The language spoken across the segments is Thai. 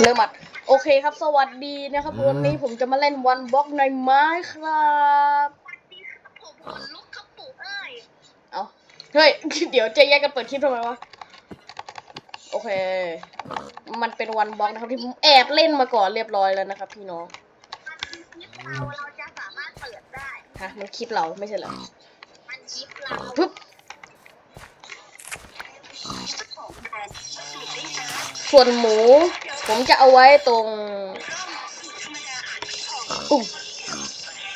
เริ่มอัดโอเคครับสวัสดีนะครับวันนี้ผมจะมาเล่นวันบล็อกในไม้ครับผมขนลุกครับปู่เอ้ยเอาเฮ้ยเดี๋ยวจะแยกกันเปิดคลิปทำไมวะโอเค มันเป็นวันบล็อกนะครับที่ผมแอบเล่นมาก่อนเรียบร้อยแล้วนะครับ พี่น้องคลิปเราเราจะสามารถเปิดได้ฮะมันคลิปเราไม่ใช่เหรอมันคลิปเราปึ๊บของแบรนด์สูตรได้จ้าส่วนหมู ผมจะเอาไว้ตรงอุ้ม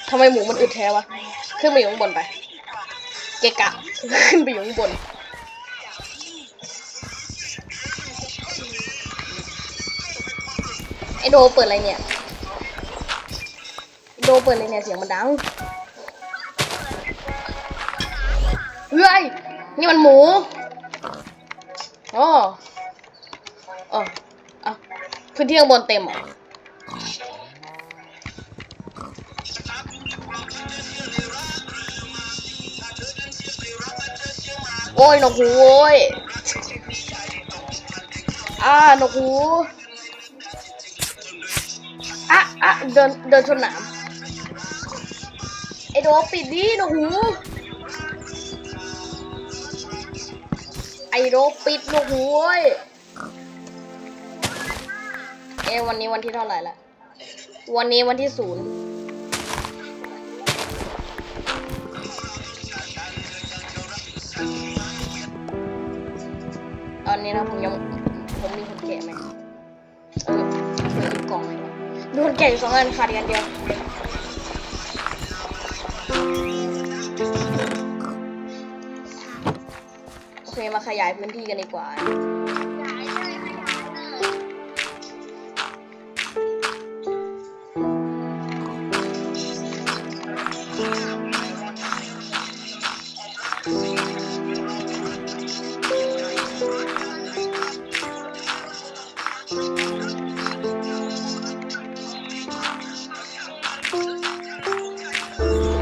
ทำไมหมูมันอึดแท้วะ ขึ้นไปอยู่ข้างบนไป เกะกะ ขึ้นไปอยู่ข้างบน ไอโดเปิดอะไรเนี่ย โดเปิดอะไรเนี่ย เสียงมันดัง เฮ้ย นี่มันหมู อ๋อ อ๋อ พื้นที่ข้างบนเต็มเหรอโอ้ยนกหูโว้ยอ่านกหูอะอะเดินเดินชนหนามไอโดปิดดินกหูไอโดปิดนกหูเว้ย เอวันนี้วันที่เท่าไหร่ละวันนี้วันที่ศูนย์ตอนนี้นะผมยังผมมีคนแกะไหมเออเดี๋ยวดูกล่องไหนวะดูคนแกะอยู่สองอันขาดกันเดียวโอเคมาขยายพื้นที่กันดีกว่า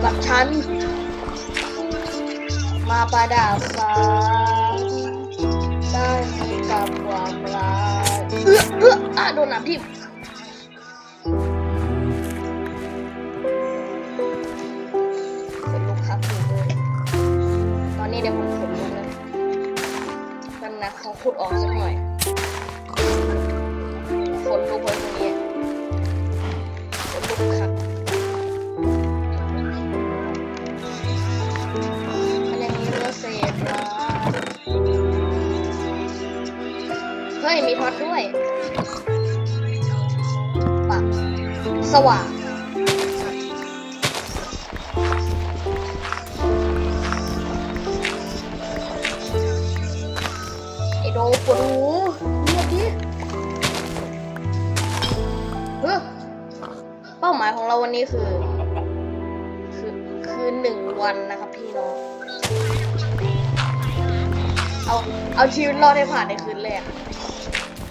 กับฉัน มาประดับฟ้าได้กับความรักเอื้อเอื้ออะโดนน้ำทิ่มขนลุกครับคุณเลยตอนนี้เดี๋ยวผมขนลุกนะแป๊บนะเขาขุดออกสักหน่อย ยมีท็อตด้วยปักสว่างไอโดปวดหูเงียบดิเฮ้เป้าหมายของเราวันนี้คือ คือคือหนึ่งวันนะครับพี่น้องเอา เอาชีวิตรอดให้ผ่านในคืนแรก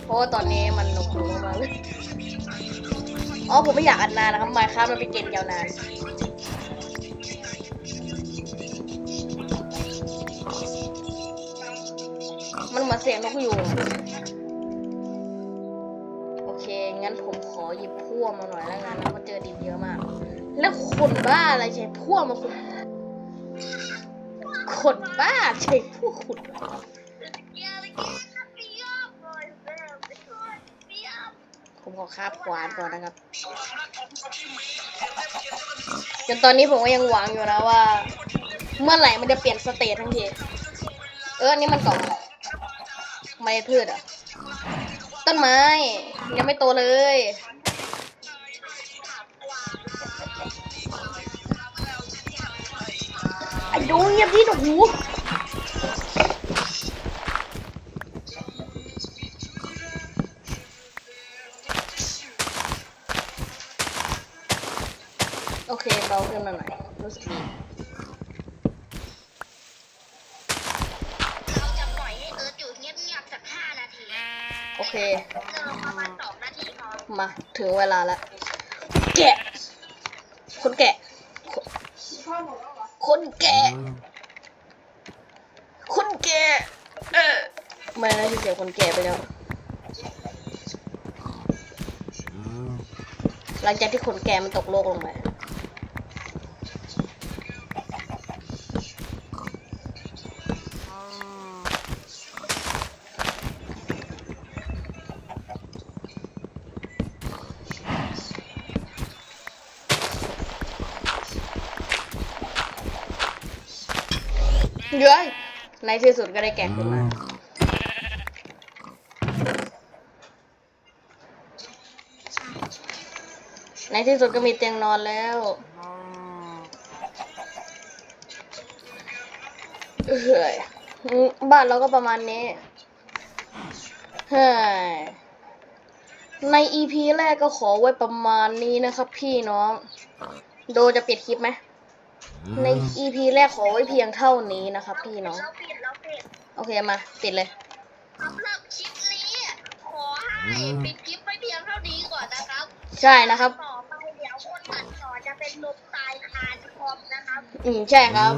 เพราะว่าตอนนี้มันหนกหูมากเลยอ๋อผมไม่อยากอัดนานนะครับมาครับมันเป็นเกมยาวนานมันเหมือนเสียงนกอยูงอะโอเค งั้นผมขอหยิบพ่วงมาหน่อยแล้วกันนะมันเจอดินเยอะมาก แล้วคนบ้าอะไรใช้พ่วงมาขุดคนบ้าใช้พวกขุด ผมขอคาบขวานก่อนนะครับ จนตอนนี้ผมก็ยังหวังอยู่นะว่า เมื่อไหร่มันจะเปลี่ยนสเตททั้งที เอออันนี้มันกล่องไม่พืชอะ ต้นไม้ ยังไม่โตเลย ไอ้ดูเงียบที่หนู โอเคเบาขึ้นมาหน่อยรู้สึกดีเราจะปล่อยให้เอิร์ธอยู่เงียบๆสักห้านาทีโอเคเราประมาณสองนาทีพอมาถึงเวลาแล้วแกะคนแกะคนแกะคนแกะเออไม่นะที่เสียคนแกะไปแล้วหลังจากที่ขนแกะมันตกโลกลงมา เย้ยในที่สุดก็ได้แกะขึ้นมาในที่สุดก็มีเตียงนอนแล้วเฮ้ยอืมบ้านเราก็ประมาณนี้เฮ้ยใน EP แรกก็ขอไว้ประมาณนี้นะครับพี่น้อง โดจะปิดคลิปไหม ใน EP แรกขอไว้เพียงเท่านี้นะครับ พี่น้อง เราปิดเราปิดโอเคมาปิดเลย สำหรับคลิปนี้ ขอให้ปิดคลิปไว้เพียงเท่านี้ก่อนนะครับใช่นะครับ ต่อไปเดี๋ยวคนตัดต่อจะเป็นลมตายคานคอมนะครับอืมใช่ครับ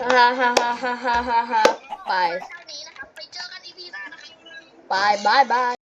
ฮ่าฮ่าฮ่าฮ่าฮ่าฮ่าฮ่าไปเท่านี้นะครับไปเจอกันอีพีหน้านะครับ ไปบายบาย